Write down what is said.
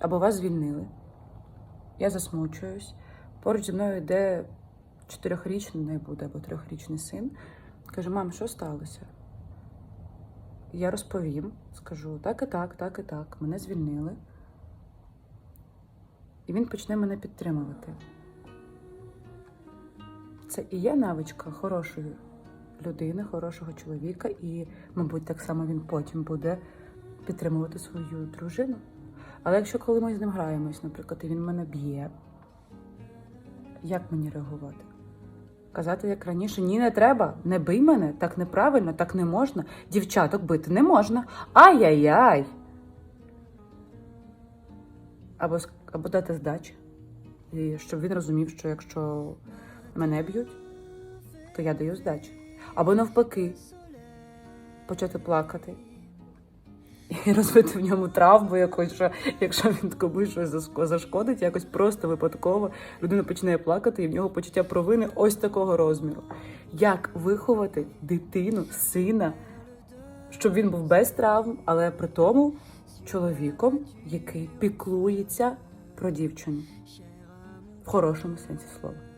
або вас звільнили. Я засмучуюсь. Поруч зі мною йде чотирьохрічний, не буде, або трьохрічний син. Каже: мам, що сталося? Я розповім, скажу так і так, так і так. Мене звільнили. І він почне мене підтримувати. Це і є навичка хорошої людини, хорошого чоловіка, і, мабуть, так само він потім буде підтримувати свою дружину. Але якщо коли ми з ним граємось, наприклад, і він мене б'є, як мені реагувати? Казати, як раніше, ні, не треба, не бий мене, так неправильно, так не можна. Дівчаток бити не можна. Ай-яй-яй. Або, або дати здачі. І щоб він розумів, що якщо мене б'ють, то я даю здачі. Або навпаки, почати плакати і розвити в ньому травму якось, що якщо він комусь щось зашкодить, якось просто випадково людина починає плакати, і в нього почуття провини ось такого розміру. Як виховати дитину, сина, щоб він був без травм, але при тому чоловіком, який піклується про дівчину в хорошому сенсі слова.